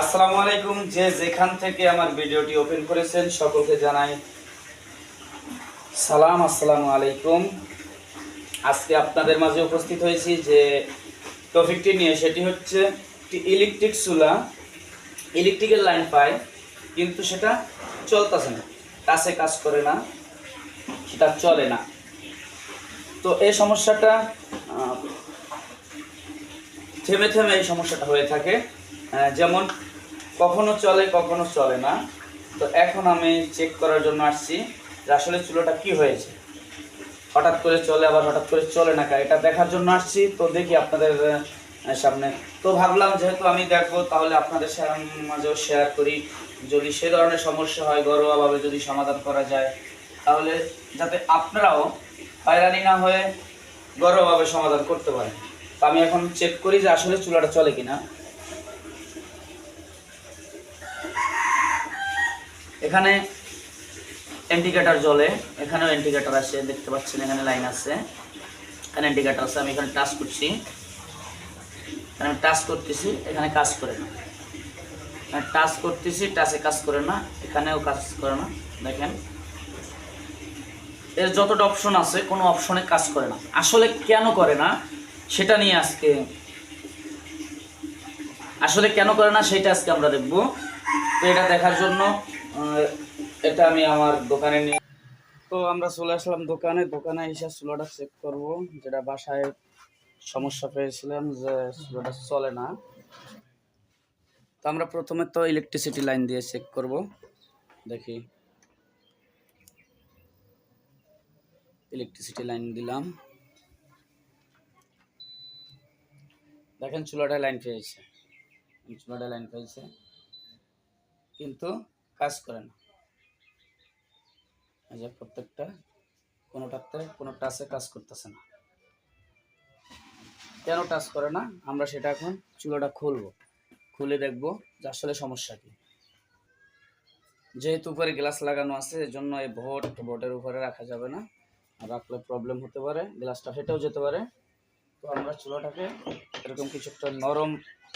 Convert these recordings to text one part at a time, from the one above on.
আসসালামু আলাইকুম, যে যেখান থেকে আমার ভিডিওটি ওপেন করেছেন সকলকে জানাই সালাম, আসসালামু আলাইকুম। আজকে আপনাদের মাঝে উপস্থিত হয়েছি যে টপিকটি নিয়ে, সেটি হচ্ছে ইলেকট্রিক চুলা, ইলেকট্রিকের লাইন পায়, কিন্তু সেটা চলতেছে না, কাছে কাজ করে না, সেটা চলে না। তো এই সমস্যাটা থেমে থেমে এই সমস্যাটা হয়ে থাকে। যেমন কখনো চলে কখনো চলে না। তো এখন আমি চেক করার জন্য আসছি যে আসলে চুলোটা কি হয়েছে। হঠাৎ করে চলে, আবার হঠাৎ করে চলে না এটা দেখার জন্য আসছি, তো দেখি আপনাদের সামনে। তো ভাবলাম যেহেতু আমি দেখব, তাহলে আপনাদের মাঝেও শেয়ার করি। যদি সে ধরনের সমস্যা হয়, ঘরোয়াভাবে যদি সমাধান করা যায়, তাহলে যাতে আপনারাও হয়রানি না হয়ে ঘরোয়াভাবে সমাধান করতে পারেন। তো আমি এখন চেক করি যে আসলে চুলাটা চলে কিনা। এখানে ইন্ডিকেটর জ্বলে, এখানেও ইন্ডিকেটর আছে দেখতে পাচ্ছেন এখানে লাইন আছে। এখানে ইন্ডিকেটর আছে, আমি এখানে টাচ করছি। এখানে টাচ করতেছি, এখানে কাজ করে না। টাচ করতেছি টাচে কাজ করে না, এখানেও কাজ করে না, দেখেন। এর যতটা অপশন আছে, কোনো অপশনে কাজ করে না। আসলে কেন করে না, সেটা নিয়ে আজকে আসলে কেন করে না, সেটা আজকে আমরা দেখব। তো এটা দেখার জন্য এটা আমি আমার দোকানে নিয়ে তো আমরা চলে আসলাম দোকানে। দোকানে এসে চুলাটা চেক করব। যেটা বাসায় সমস্যা পেয়েছিলাম যে চুলাটা চলে না। তো আমরা প্রথমে তো ইলেকট্রিসিটি লাইন দিয়ে চেক করব। দেখি। ইলেকট্রিসিটি লাইন দিলাম। দেখেন চুলাটা লাইন পেয়েছে। চুলাটা লাইন পেয়েছে। কিন্তু কাজ করে না। এই যে প্রত্যেকটা কোনোটাতে কোনো টাচে কাজ করতেছে না। কেন টাচ করে না? আমরা সেটা এখন চুলাটা খুলবো। খুলে দেখব যে আসলে সমস্যা কি। যেহেতু উপরে গ্লাস লাগানো আছে এর জন্য এই ভোট ভোটের উপরে রাখা যাবে না। রাখলে প্রবলেম হতে পারে গ্লাসটা ফেটেও যেতে পারে। তো আমরা চুলাটাকে এরকম কিছু একটা নরম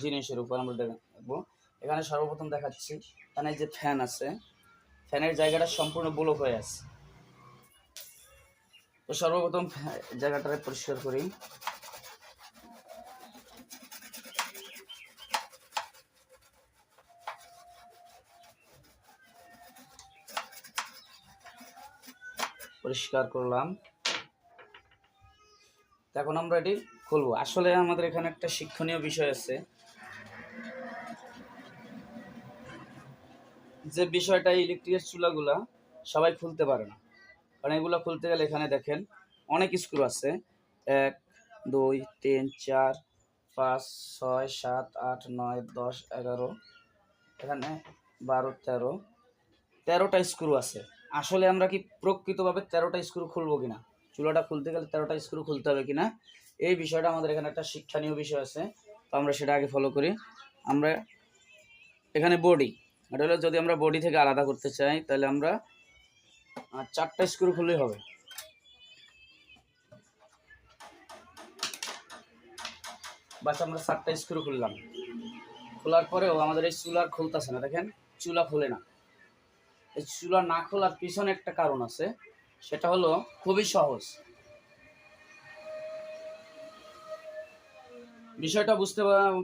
জিনিসের উপর আমরা দেখব। এখানে সর্বপ্রথম দেখাচ্ছি, এখানে যে ফ্যান আছে, ফ্যানের জায়গাটা সম্পূর্ণ ব্লক হয়ে আছে। তো সর্বপ্রথম জায়গাটা পরিষ্কার করি। পরিষ্কার করলাম। এখন আমরা এটি খুলবো। আসলে আমাদের এখানে একটা শিক্ষণীয় বিষয় আছে। যে বিষয়টা ইলেকট্রিকের চুলাগুলা সবাই খুলতে পারে না। কারণ এগুলো খুলতে গেলে এখানে দেখেন অনেক স্ক্রু আছে। এক, দুই, তিন, চার, পাঁচ, ছয়, সাত, আট, নয়, দশ, এগারো, এখানে বারো, তেরো, তেরোটা স্ক্রু আছে। আসলে আমরা কি প্রকৃতভাবে তেরোটা স্ক্রু খুলবো কিনা? চুলাটা খুলতে গেলে তেরোটা স্ক্রু খুলতে হবে কিনা? এই বিষয়টা আমাদের এখানে একটা শিক্ষণীয় বিষয় আছে। তো আমরা সেটা আগে ফলো করি। আমরা এখানে বডি এটা হলো যদি আমরা বডি থেকে আলাদা করতে চাই, তাহলে আমরা চারটা স্ক্রু খুললেই হবে। বাস আমরা চারটা স্ক্রু খুললাম। খোলার পরেও আমাদের এই চুলার খুলতেছে না, দেখেন, চুলা খুলে না। এই চুলা না খোলার পিছনে একটা কারণ আছে, সেটা হলো খুবই সহজ। বিষয়টা বুঝতে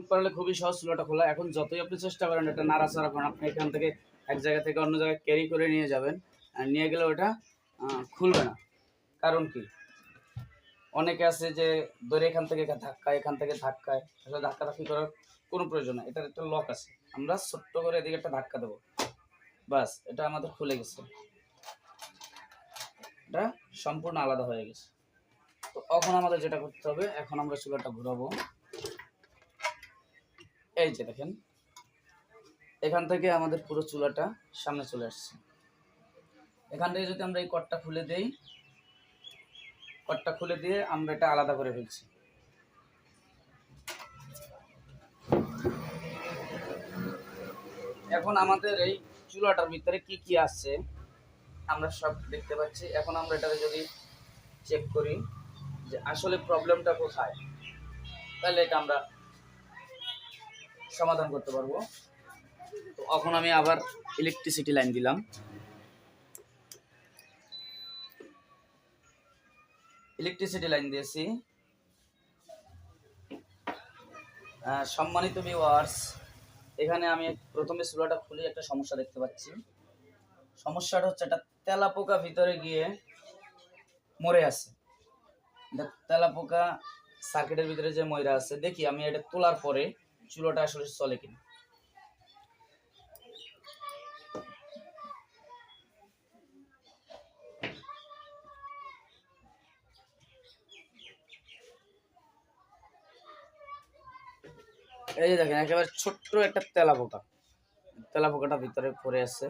পারলে খুবই সহজ চুলাটা খোলা। এখন যতই আপনি চেষ্টা করেন এটা নাড়াচাড়া করেন, আপনি এখান থেকে এক জায়গা থেকে অন্য জায়গায় ক্যারি করে নিয়ে যাবেন আর নিয়ে গেলে ওটা খুলবে না। কারণ কি? অনেকে আছে যে ধরে এখান থেকে ধাক্কা, এখান থেকে ধাক্কায় আসলে ধাক্কা ধাক্কি করার কোনো প্রয়োজন নেই। এটার একটা লক আছে। আমরা ছোট্ট করে এদিকে একটা ধাক্কা দেবো। বাস এটা আমাদের খুলে গেছে। এটা সম্পূর্ণ আলাদা হয়ে গেছে। তো এখন আমাদের যেটা করতে হবে, এখন আমরা চুলাটা ঘুরাবো। এই যে দেখেন, এখান থেকে আমাদের পুরো চুলাটা সামনে চলে আসছে। এখান থেকে যদি আমরা এই কটটা খুলে দেই, কটটা খুলে দিয়ে আমরা এটা আলাদা করে ফেলছি। এখন আমাদের এই চুলাটার ভিতরে কি কি আছে, আমরা সব দেখতে পাচ্ছি। এখন আমরা এটাকে যদি চেক করি যে আসলে প্রবলেমটা কোথায়, তাহলে এটা আমরা সমাধান করতে পারব। তো এখন আমি আবার ইলেকট্রিসিটি লাইন দিলাম। ইলেকট্রিসিটি লাইন দিয়েছি। সম্মানিত ভিউয়ার্স এখানে আমি প্রথমে চুলাটা খুলে একটা সমস্যা দেখতে পাচ্ছি। সমস্যাটা হচ্ছে একটা তেলা পোকা ভিতরে গিয়ে মরে আছে। এটা তেলা পোকা সার্কিটের ভিতরে যে ময়রা আছে, দেখি আমি এটা তোলার পরে চুলোটা আসলে চলে কিনা। এই যে দেখেন, একেবারে ছোট্ট একটা তেলা পোকা। তেলা পোকাটা ভিতরে পড়ে আছে।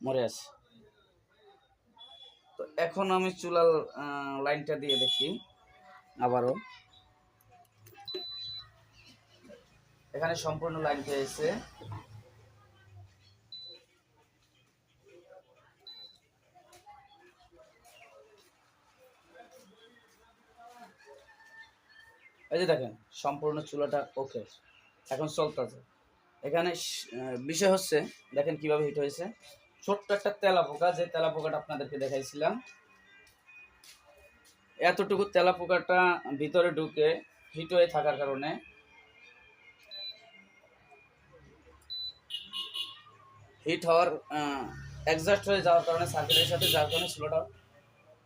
মরে আছে। তো এখন আমি চুলার লাইনটা দিয়ে দেখি আবারও। এখানে সম্পূর্ণ লাইন পেয়েছে এই যে দেখেন, সম্পূর্ণ চুলাটা ওকে, এখন চলতেছে। এখানে বিষয় হচ্ছে, দেখেন কীভাবে হিট হয়েছে। ছোট্ট একটা তেলা পোকা যে তেলা পোকাটা আপনাদেরকে দেখাইছিলাম। এতটুকু তেলা পোকাটা ভিতরে ঢুকে হিট হয়ে থাকার কারণে হিট হওয়ার অ্যাডজাস্ট হয়ে যাওয়ার কারণে সার্কিটের সাথে যার কারণে স্লোটা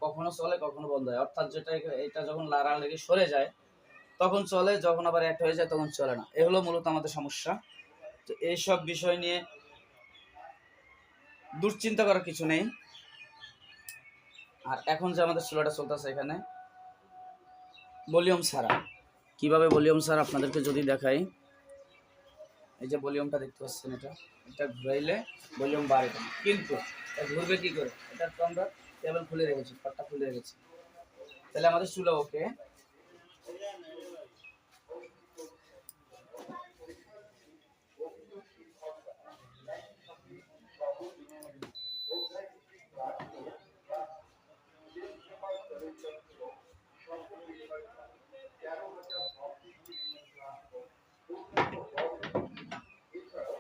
কখনো চলে, কখনো বন্ধ হয়। অর্থাৎ যেটা এটা যখন লাড়া লেগে সরে যায়, তখন চলে, যখন আবার এক হয়ে যায়, তখন চলে না। এ হলো মূলত আমাদের সমস্যা। তো এইসব বিষয় নিয়ে দুশ্চিন্তা করার কিছু নেই। আর এখন যে আমাদের চুলাটা চলতেছে এখানে ভলিউম ছাড়া। কীভাবে ভলিউম ছাড়া আপনাদেরকে যদি দেখাই এই যে ভলিউমটা দেখতে পাচ্ছেন এটা এটা ঘুরাইলে ভলিউম বাড়ে কিন্তু এটা ঘুরবে কি করে? এটা তো আমরা টেবিল খুলে রেখেছি, পাটটা খুলে রেখেছি। তাহলে আমাদের চুলা ওকে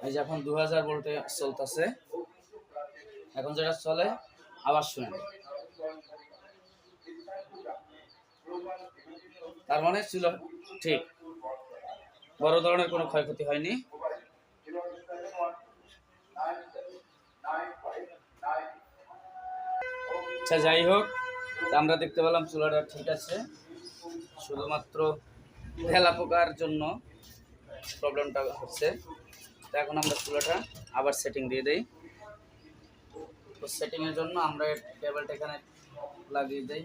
এই যে এখন দু হাজার ভোল্টে চলতেছে। এখন যেটা চলে, আবার শুনেন। তার মানে ছিল ঠিক, বড় ধরনের কোনো ক্ষয়ক্ষতি হয়নি। আচ্ছা যাই হোক, আমরা দেখতে পেলাম চুলাটা ঠিক আছে। শুধুমাত্র ভেলা পোকার জন্য প্রবলেমটা হচ্ছে। তো এখন আমরা চুলাটা আবার সেটিং দিয়ে দিই। তো সেটিংয়ের জন্য আমরা টেবিলটা এখানে লাগিয়ে দেই।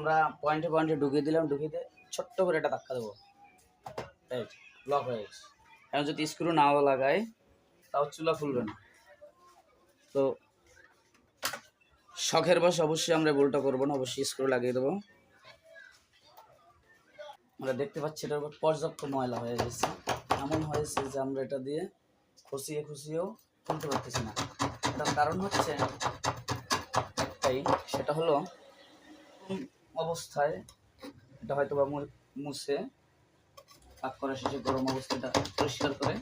আমরা পয়েন্টে পয়েন্টে ঢুকিয়ে দিলাম, ঢুকিয়ে দিয়ে ছোট্ট করে একটা ধাক্কা দেবো। এই লক হয়ে গেছে। এখন যদি স্ক্রু নাও লাগাই, তাও চুলা খুলবে না। তো শখের বসে অবশ্যই আমরা বোলটা করব না, অবশ্যই স্ক্রু লাগিয়ে দেবো। আমরা দেখতে পাচ্ছি এটার উপর পর্যাপ্ত ময়লা হয়ে গেছে। এমন হয়েছে যে আমরা এটা দিয়ে খুশিয়ে খুশিয়েও খুলতে পারতেছি না। এটার কারণ হচ্ছে একটাই সেটা হলো অবস্থায়, এটা হয়তো বা মুছে পাক করা শেষে গরম অবস্থাটা পরিষ্কার করে,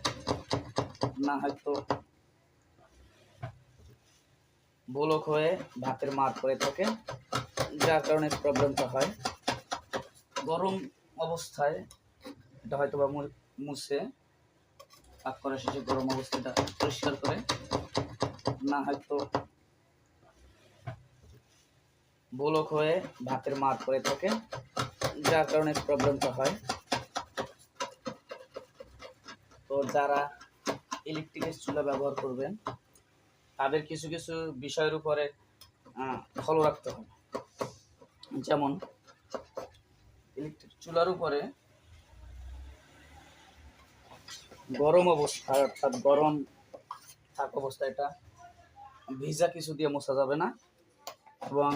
না হয়তো বোলক হয়ে ভাতের মার করে থাকে, যার কারণে প্রবলেমটা হয়। গরম অবস্থায়, এটা হয়তো বা মুছে পাক করা শেষে গরম অবস্থাটা পরিষ্কার করে, না হয়তো বোলক হয়ে ভাতের মার করে থাকে, যার কারণে প্রবলেমটা হয়। তো যারা ইলেকট্রিকের চুলা ব্যবহার করবেন, তাদের কিছু কিছু বিষয়ের উপরে ফলো রাখতে হবে। যেমন ইলেকট্রিক চুলার উপরে গরম অবস্থা, অর্থাৎ গরম থাক অবস্থা এটা, ভিজা কিছু দিয়ে মোছা যাবে না এবং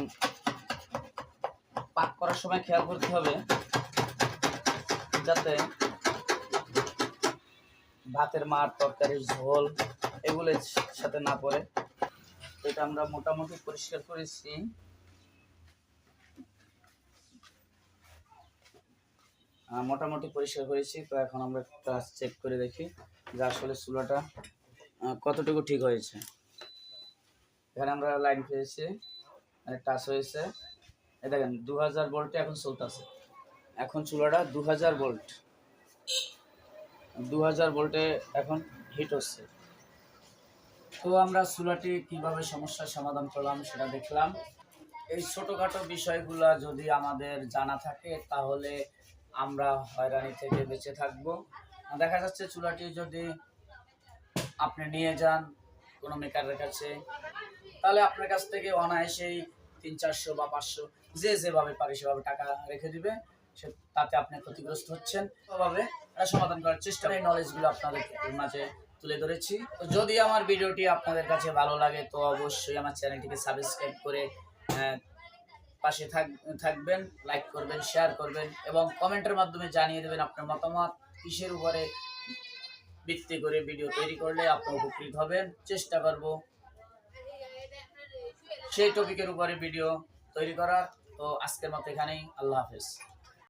পাক করার সময় খেয়াল করতে হবে যাতে ভাতের মার, তরকারির ঝোল এগুলোর সাথে না পড়ে। এটা আমরা মোটামুটি পরিষ্কার করেছি। মোটামুটি পরিষ্কার করেছি। তো এখন আমরা ক্লাস চেক করে দেখি যে আসলে চুলাটা কতটুকু ঠিক হয়েছে। এখানে আমরা লাইন পেয়েছি টাচ হয়েছে। এই দেখেন দু হাজার ভোল্টে এখন চলতেছে এখন চুলাটা দু হাজার ভোল্ট দু হাজার ভোল্টে এখন হিট হচ্ছে। তো আমরা চুলাটি কীভাবে সমস্যার সমাধান করলাম সেটা দেখলাম। এই ছোটোখাটো বিষয়গুলো যদি আমাদের জানা থাকে, তাহলে আমরা হয়রানি থেকে বেঁচে থাকব। দেখা যাচ্ছে চুলাটি যদি আপনি নিয়ে যান কোনো মেকারের কাছে, তাহলে আপনার কাছ থেকে অনায়াসেই তিন চারশো বা পাঁচশো যে যেভাবে পারে সেভাবে টাকা রেখে দিবে। সে তাতে আপনি ক্ষতিগ্রস্ত হচ্ছেন। ওভাবে এটা সমাধান করার চেষ্টা এই নলেজগুলো আপনাদের মাঝে তুলে ধরেছি। তো যদি আমার ভিডিওটি আপনাদের কাছে ভালো লাগে তো অবশ্যই আমার চ্যানেলটিকে সাবস্ক্রাইব করে আহ, পাশে থাক থাকবেন লাইক করবেন শেয়ার করবেন এবং কমেন্টের মাধ্যমে জানিয়ে দেবেন আপনার মতামত। কিসের উপরে ভিত্তি করে ভিডিও তৈরি করলে আপনি উপকৃত হবেন। চেষ্টা করব সেই টপিকের উপরে ভিডিও তৈরি করার। তো আজকের মতো এখানেই। আল্লাহ হাফেজ।